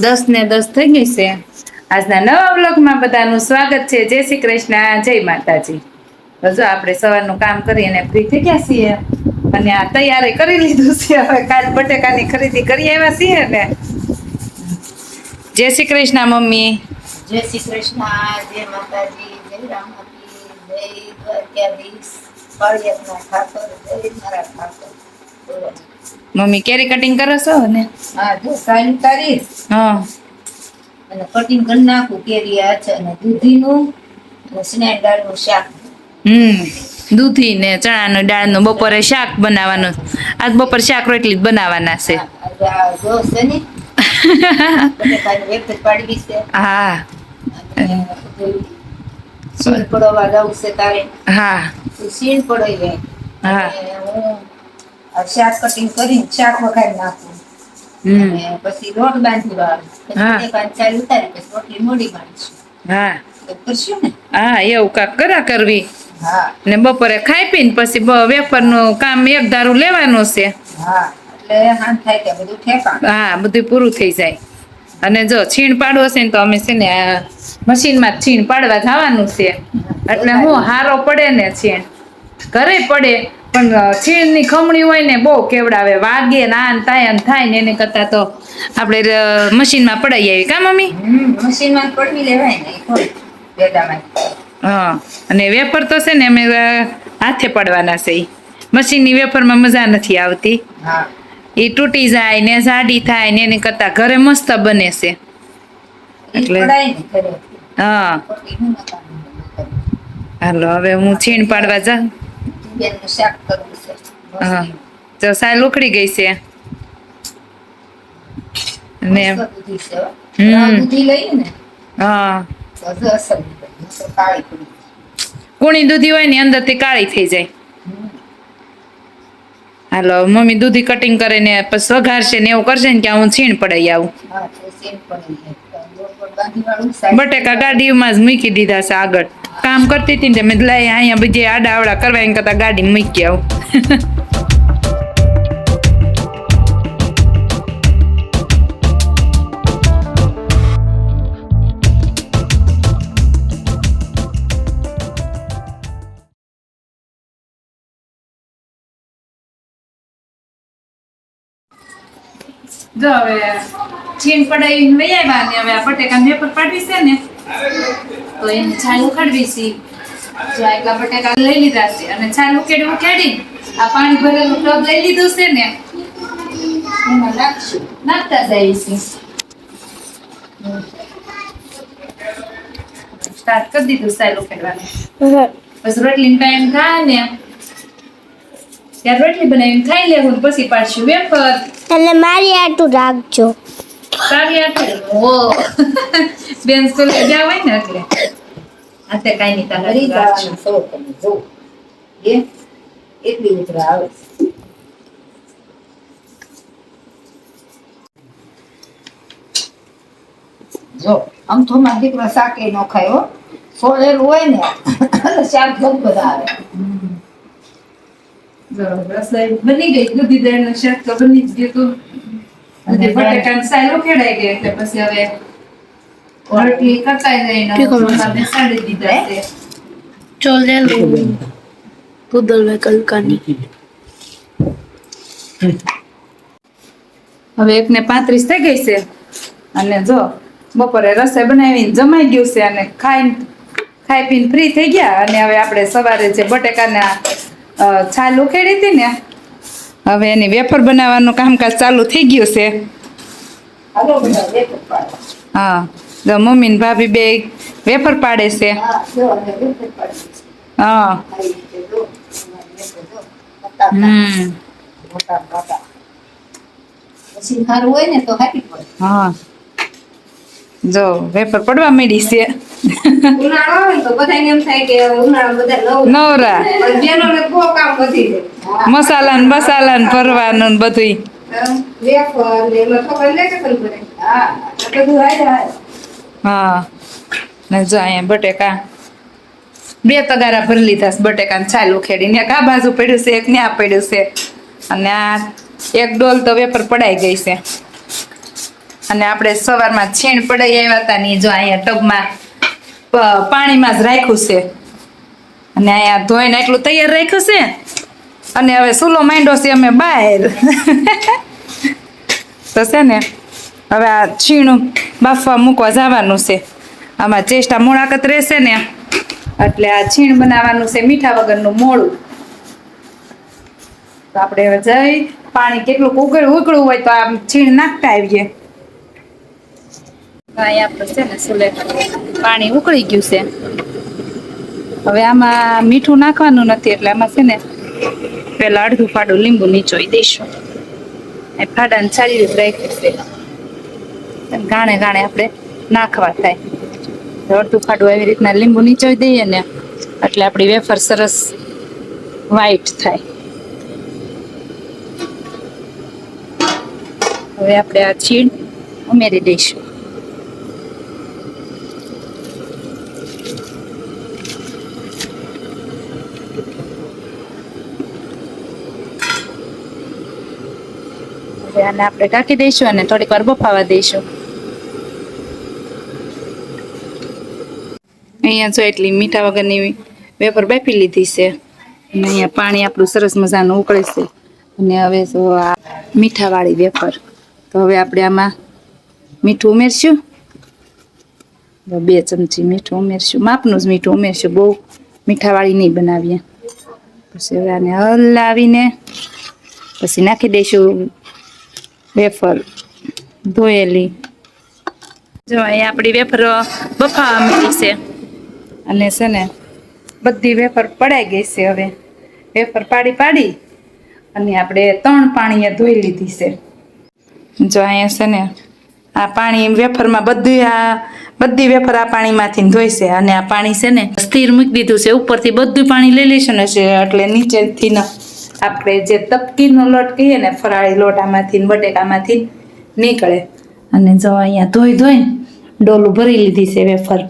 દસ ને દસ થઈ ગઈ છે. આજના નવા બ્લોગમાં બધાનું સ્વાગત છે. જય શ્રી કૃષ્ણ. જય માતાજી. હજુ આપણે સવારનું કામ કરીને ફ્રી થઈ ગયા છીએ. અને આ તૈયારી કરી લીધું છે. હવે કાલ બટેકાની ખરીદી કરી આવ્યા છીએ ને. જય શ્રી કૃષ્ણ, મમ્મી. જય શ્રી કૃષ્ણ. જય માતાજી. જય રામપતિ જય દ્વારકાધીશ. જય મારા ઠાકોર. મમ્મી કેરી કટિંગ કરો છો ને? હા જો સાઈન તારીખ હા. અને કટિંગ કરી નાખું કેરી આ છે અને દૂધીનું અને સ્નેહ દાળનું શાક. હમ દૂધી ને ચણાની દાળનું બપોરે શાક બનાવવાનું. આજ બપોર શાક રોટલી જ બનાવવાના છે. જો છે ને પાડવી છે. હા. સીણ પડવા જવું છે તારે. હા. પડાઈ લે હા. હું શાક કટિંગ કરીને શાક વઘારી નાખું. પછી લોટ બાંધી વાળું. ચાલ ઉતારી પછી રોટલી મોડી બાંધીશું. હા. કરશું ને? હા એવું કાક કરા કરવી. ને બપોરે ખાઈ પીને પછી વેપારનું કામ એક ધારું લેવાનું છે. હા હા બધું પૂરું થઈ જાય. અને જો છીણ પાડવો છે ને તો અમે છે ને મશીનમાં છીણ પાડવા જવાનું છે. એટલે હું હારો પડે ને છીણ. ઘરે પડે. પણ છીણની ખમણી હોય ને બહુ કેવડાવે. વાગે ના આન થાય ને એને કરતા તો આપણે મશીનમાં પડાઈ આવી. કા મમ્મી? મશીનમાં પડવી લેવાય ને હા અને વેફર તો છે ને અમે હાથે પડવાના છે મશીનની વેપરમાં મજા નથી આવતી. એ તૂટી જાય ને જાડી થાય ને એને કરતા ઘરે મસ્ત બને છે. એટલે- હા. હાલો હવે હું છીણ પાડવા જા બેનનું શાક કરવું છે. હા. તો સાલ ઉખડી ગઈ છે. ને દૂધી. લઈએ ને હા. કુણી. દૂધી હોય ને અંદરથી કાળી થઈ જાય. હાલો મમ્મી દૂધી કટિંગ કરીને પછી વઘારશે ને એવું કરશે ને કે હું છીણ પડાઈ આવું. હા તો સેમ બટેકા ગાડીમાં જ મૂકી દીધા છે આગળ. કામ કરતી હતી ને મેં લાઈ અહીંયા બીજે આડા આવડા કરવા એમ કરતા ગાડી મૂકી આવું. જો છીણ પડાવીને વહી આવ્યા ને હવે આ બટેકા મેપર પાડવી છે ને તો એને છાલ ઉખાડવી છે. જો આટલા બટેકા લઈ લીધા છે અને છાલ ઉકેડી ઉકેડી આ પાણી ભરેલું ટબ લઈ લીધું છે ને એમાં નાખશું. નાખતા જાય છે સ્ટાર્ટ કરી દીધું છાલ ઉકેડવાનું. પછી રોટલી ટાઈમ થાય ને. ત્યારે રોટલી બનાવીને ખાઈ લેવું પછી પાડશું વેફર. એટલે મારી આટું રાખજો. તારી આટલે ઓ. બેન સ્કૂલે ગયા હોય ને એટલે. આતે કાઈ નહીં તારે રાખશું જવાનું સૌ તમે જો. એ એટલી ઉતરા આવે. છે. જો આમ તો મારો દીકરો શાકે નો ખાય હો. સોળેલું હોય ને શાક બહુ બધા આવે. બની ગઈ. દૂધી દળનું શાક તો બની જ ગયું તું. અને દૂધી બટાકાનું સાયલો ખેડાઈ ગઈ એટલે પછી હવે રોટલી બેસાડી દીધા છે. চলে બદલવે કલકાની હવે એકને પાંત્રીસ થઈ ગઈ છે. અને જો બપોરે રસોઈ બનાવીને જમાઈ ગયું છે અને ખાઈને ખાઈ પીને ફ્રી થઈ ગયા. અને હવે આપણે સવારે જે બટેકાના છાલ ઉખેડી હતી ને હવે એની વેફર બનાવવાનું કામકાજ ચાલુ થઈ ગયું છે. હા તો મમ્મી ને ભાભી બે વેફર પાડે છે. હા હમ. હા. જો વેપર પડવા માંડી છે. નવરા. મસાલા ને બસાલા ને ભરવાનું બધું હા. ને જો અહીંયા બટેકા. બે તગારા ભરી લીધા છે બટેકા છાલ ઉખેડીને. ને આ બાજુ પડ્યું છે એક ને આ પડ્યું છે. અને આ એક ડોલ તો વેપર પડાઈ ગઈ છે. અને આપણે સવારમાં છીણ પડાઈ આવ્યા હતા ને જો અહીંયા ટબમાં પાણીમાં જ રાખ્યું છે. અને અહીંયા ધોઈને એટલું તૈયાર રાખ્યું છે. અને હવે સુલો માંડ્યો છે અમે બહાર. તો છે ને, હવે આ છીણું બાફવા મૂકવા જવાનું છે. આમાં ચેષ્ટા મોળાકત રહેશે ને. એટલે આ છીણ બનાવવાનું છે મીઠા વગરનું મોળું. તો આપણે હવે જઈ, પાણી કેટલું ઉકળ ઉકળું હોય તો આમ છીણ નાખતા આવીએ. અહીંયા આપણે છે ને સુલે પાણી ઉકળી ગયું છે. હવે આમાં મીઠું નાખવાનું નથી, એટલે આમાં છે ને પેલા અડધું ફાડું લીંબુ નીચોઈ દઈશું. એ ફાડાને સારી રીતે રાખ્યું છે. ગાણે ગાણે આપણે નાખવા થાય. અડધું ફાડું આવી રીતના લીંબુ નીચોઈ દઈએ ને, એટલે આપણી વેફર સરસ વ્હાઈટ થાય. હવે આપણે આ છીણ ઉમેરી દઈશું. હવે આપણે ઢાંકી દઈશું અને થોડીક વાર બફાવા દઈશું. અહીંયા જો એટલી મીઠા વગરની વેપર બાફી લીધી છે. અને અહીંયા પાણી આપણું સરસ મજાનું ઉકળે છે. અને હવે જો આ મીઠાવાળી વેપર તો હવે આપણે આમાં મીઠું ઉમેરશું. બે ચમચી મીઠું ઉમેરશું. માપનું જ મીઠું ઉમેરશું. બહુ મીઠાવાળી નહીં બનાવીએ. પછી આને હલાવીને પછી નાખી દઈશું વેફર ધોયેલી. જો અહીંયા આપણી વેફર બફાવા માંડી છે. અને છે ને બધી વેફર પડાઈ ગઈ છે હવે. વેફર પાડી પાડી અને આપણે ત્રણ પાણીએ ધોઈ લીધી છે. જો અહીંયા છે ને આ પાણી વેફરમાં બધી આ બધી વેફર આ પાણીમાંથી ધોઈ છે અને આ પાણી છે ને સ્થિર મૂકી દીધું છે. ઉપરથી બધું પાણી લઈ લેશે ને એટલે નીચેથી ન આપણે જે તપકીનો લોટ કહીએ ને, ફરાળી લોટ આમાંથી ને બટેકામાંથી નીકળે. અને જો અહીંયા ધોઈ ધોઈ ડોલું ભરી લીધી છે વેફર.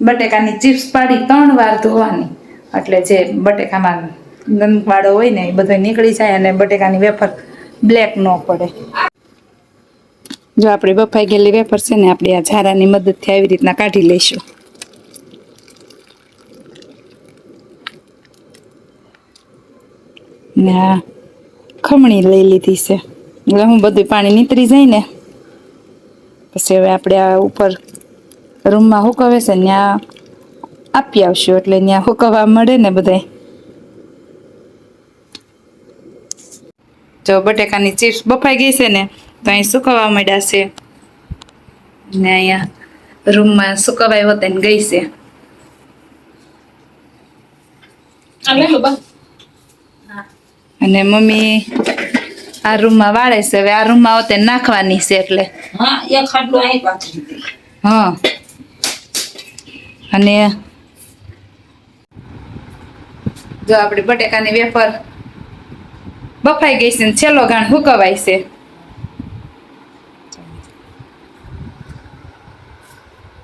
બટેકાની ચિપ્સ પાડી ત્રણ વાર ધોવાની. એટલે જે બટેકામાં ગંદવાળો હોય ને એ બધો નીકળી જાય અને બટેકાની વેફર બ્લેક ન પડે. જો આપણે બફાઈ ગયેલી વેફર છે ને, આપણે આ ઝારાની મદદથી આવી રીતના કાઢી લઈશું. ને, ખમણી લઈ લીધી છે. એટલે હું બધું પાણી નીતરી જાય ને, પછી હવે આપણે આ ઉપર રૂમમાં હુકવે છે ત્યાં આપી આવશું, એટલે ત્યાં હુકવવા મળે ને બધાય. જો બટેકાની ચિપ્સ બફાઈ ગઈ છે ને, તો અહીં સુકવવા મળ્યા છે. ને અહીંયા રૂમમાં સુકવાઈ હોતે ને ગઈ છે. અને મમ્મી આ રૂમમાં વાળે છે. હવે આ રૂમમાં હોતે નાખવાની છે એટલે. હા અને જો આપણી બટેકાની વેફર બફાઈ ગઈ છે ને છેલ્લો ઘાણ હુકવાય છે.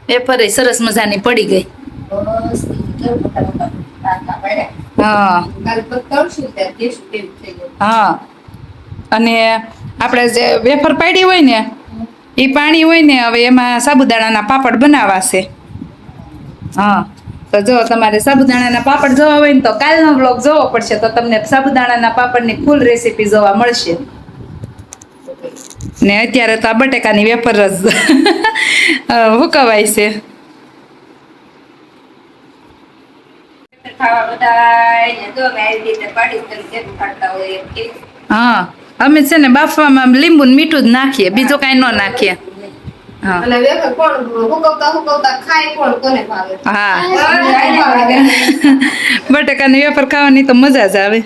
વેફર સરસ મજાની પડી ગઈ. હા. અને આપણે જે વેફર પાડી હોય ને એ પાણી હોય ને હવે એમાં સાબુદાણાના પાપડ બનાવાશે. હા. તો જો તમારે સાબુદાણાના પાપડ જોવા હોય ને તો કાલનો બ્લોગ જોવો પડશે તો તમને સાબુદાણાના પાપડની ફૂલ રેસીપી જોવા મળશે. ને અત્યારે તો આ બટેકાની વેફર જ હુકવાય છે. ખાવા બધા જો મેં આવી રીતે પાડી તમે કેમ ખાતા હોય હા અમે છે ને બાફવામાં લીંબુ ને મીઠું જ નાખીએ બીજું કાંઈ ન નાખીએ. બટાકા ની વેફર ખાવાની તો મજા જ આવે.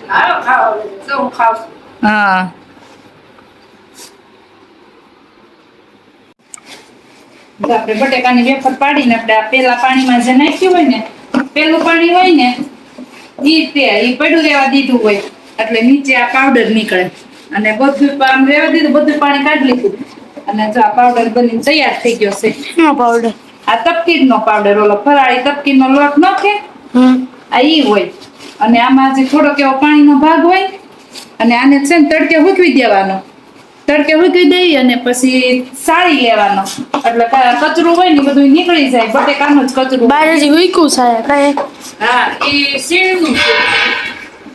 હું આપણે બટેકાની વેફર પાડીને આપણે પેલા પાણીમાં જે નાખ્યું હોય ને પેલું પાણી હોય ને ઈ તે ઈ પડ્યું રહેવા દીધું હોય. એટલે નીચે આ પાવડર નીકળે. અને બધું આમ રહેવા દીધું બધું પાણી કાઢી લીધું. અને જો આ પાવડર બની તૈયાર થઈ ગયો છે. પાવડર આ તપકીરનો પાવડર ઓલો ફરાળી તપકીરનો લોટ નાખે. આ ઈ હોય. અને આમાં જે થોડોક એવો પાણીનો ભાગ હોય અને આને છે ને તડકે હૂકવી દેવાનો. તડકે મૂકી દઈ અને પછી સાળી લેવાનો. એટલે કચરું હોય ને બધું નીકળી જાય બટેકાનું જ કચરું. બાર હજી વીકું છે કાંઈ? હા એ શીણનું છે.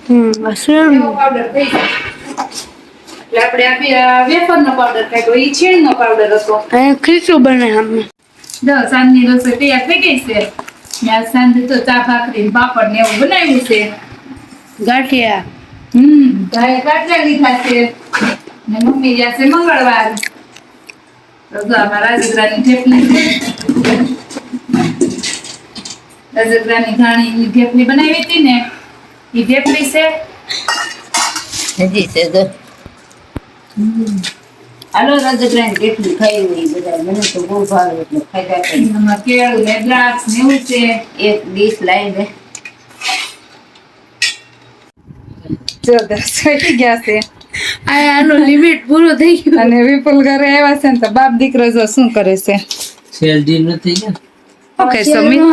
હમ શેરનું. પાવડર થઈ જાય. એટલે આપણે આ વેફર નો પાવડર કાઢ્યો એ છીણ નો પાવડર હતો અને ખીચું બને આમને જો સાંજની રસોઈ તૈયાર થઈ ગઈ છે. સાંજે તો ચા ભાખરી પાપડ ને એવું બનાવ્યું છે. ગાંઠિયા. હમ કાટલા લીધા છે. ને મમ્મી ગયા છે મંગળવાર. તો જો આમાં રાજગરાની થેપલી છે. રાજગરાની ઘાણીની થેપલી બનાવી હતી ને એ થેપલી છે. હજી છે તો હાલો રાજગ્રાન કેટલી ખાઈ હોય બધા મને તો બહુ ભાવે એટલે કેળું ને દ્રાક્ષ ને એવું છે. એક ડીશ લાવીને જો દસ વાગી ગયા છે. આ આનો લિમિટ પૂરો થઈ ગયો. અને વિપુલ ઘરે આવ્યા છે ને તો બાપ દીકરો જો શું કરે છે? સેલ ડીલ નથી ગયા? શું કહેશો મિત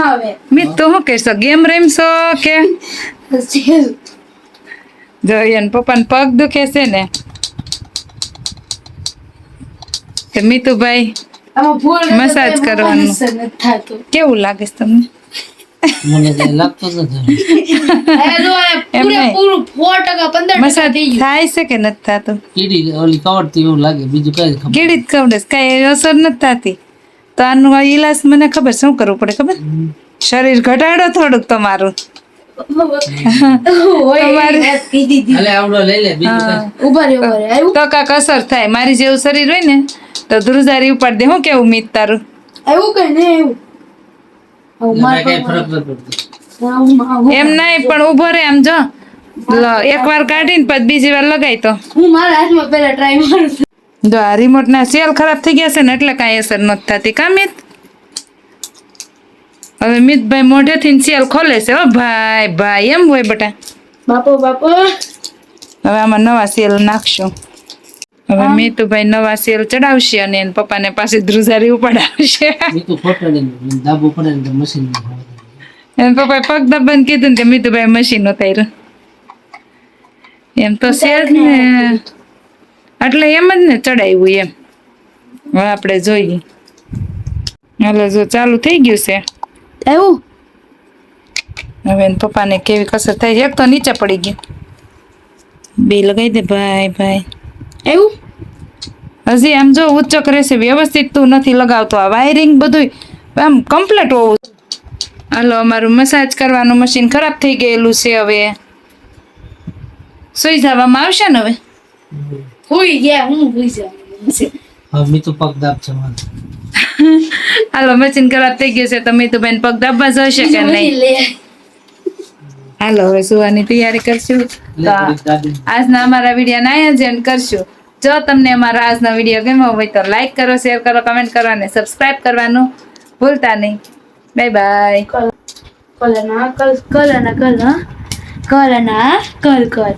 મિત તો હું કહેશો ગેમ રમશો કે. જો એને પપ્પાને પગ દુખે છે ને. તો મીતુભાઈ મસાજ કરવાનું. કેવું લાગે છે તમને? મને કઈ લાગતું જ નથી. આ જો આ એમ નહીં. પૂરેપૂરું 4% 15% મસાજ થઈ ગયું. થાય છે કે નથી થતું? કીડી ઓલી કવડતી એવું લાગે બીજું કઈ ખબર. કીડી જ કવડે કઈ અસર નથી થતી. તો આનું આ ઈલાજ મને ખબર શું કરવું પડે ખબર? શરીર ઘટાડો થોડુંક તમારું. તો. કાંક અસર થાય. મારી જેવું શરીર હોય ને તો ધ્રુજારી ઉપાડ દે. હું કેવું મીત તારું? એવું કઈ નહીં આવ્યું? એમ નહીં પણ ઊભો રે એમ જો. એક વાર કાઢીને પછી બીજી વાર લગાવી તો. હું મારા હાથમાં પહેલા ટ્રાય મારું જો આ રિમોટ ના સેલ ખરાબ થઈ ગયા છે ને એટલે કાંઈ અસર નથી થતી. કા મિત? હવે મિતભાઈ મોઢેથી સેલ ખોલે છે હો. ભાઈ ભાઈ એમ હોય બટા. બાપો બાપો. હવે આમાં નવા સેલ નાખશું. હવે મીતુભાઈ નવા સેલ ચડાવશે અને એના પપ્પાને પાસે ધ્રુજારી ઉપાડાવશે એમ પપ્પાએ પગ દબાઈને કીધું ને કે મીતુભાઈ મશીન ઉતાર્યું. એમ તો સેલ ને એટલે એમ જ ને ચડાવ્યું એમ. હવે આપણે જોઈએ. હાલો જો ચાલુ થઈ ગયું છે. એવું? હવે એના પપ્પાને કેવી કસર થાય એક તો નીચે પડી ગયું. બે લગાવી દે ભાઈ ભાઈ. આવ્યું હજી આમ જો ઉચ્ચક રહેશે વ્યવસ્થિત તું નથી લગાવતો આ વાયરિંગ બધું આમ કમ્પ્લીટ હોવું હાલો અમારું મસાજ કરવાનું મશીન ખરાબ થઈ ગયેલું છે હવે. સુઈ જવામાં આવશે ને હવે? હુઈ ગયા હું હુઈ જાઉં હવે તો પગ દાબ છે મારે હાલો મશીન ખરાબ થઈ ગયું છે તો મેં તો બેન પગ દાબવા જશે કે નહીં? હાલો હવે સુવાની તૈયારી કરશું. આજના અમારા વિડીયોને અહીંયા જ એન્ડ કરશું. જો તમને અમારા આજનો વીડિયો ગમ્યો હોય તો લાઈક કરો શેર કરો કમેન્ટ કરો અને સબસ્ક્રાઇબ કરવાનું ભૂલતા નહીં. બાય બાય કલ કલના કલ કલના કલ હા? કલના કલ કલ